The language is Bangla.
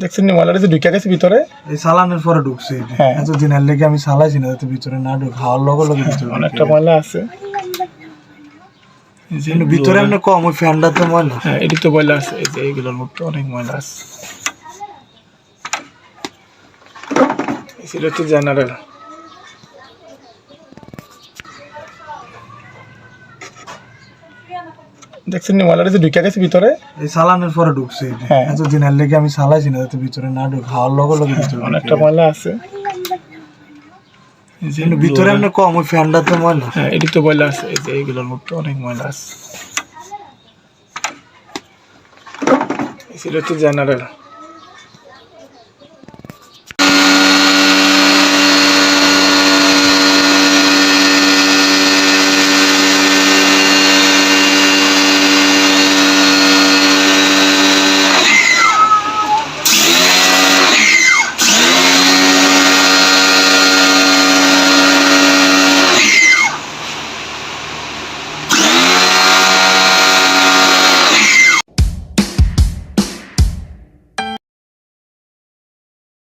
দেখছেন নি ময়লাটা যে ঢুকে গেছে ভিতরে? এই চালানের পরে ঢুকছে। হ্যাঁ। এতদিন এর লেগে আমি চালাইছি না যাতে ভিতরে না ঢুক হাওয়ার লগে লগে ভিতরে অনেকটা ময়লা আছে। এই যে কিন্তু ভিতরে এমনি কম ওই ফ্যানটা তো ময়লা। হ্যাঁ এটি তো ময়লা আছে এই যে এইগুলোর মধ্যে অনেক ময়লা আছে। ছিল হচ্ছে জেনারেল। দেখছেন নি যে ঢুকে গেছে ভিতরে? এই সালানের পরে ঢুকছে এত হ্যাঁ। এর লেগে আমি সালাইছি না যাতে ভিতরে না ঢুক। হাওয়ার লগে লগে ভিতরে অনেকটা ময়লা আছে। ভিতরে আমরা কম ওই ফ্যানটা তো ময়লা। হ্যাঁ এটি তো ময়লা আছে। এই যে এইগুলোর মধ্যে অনেক ময়লা আছে। ছিল হচ্ছে জেনারেল।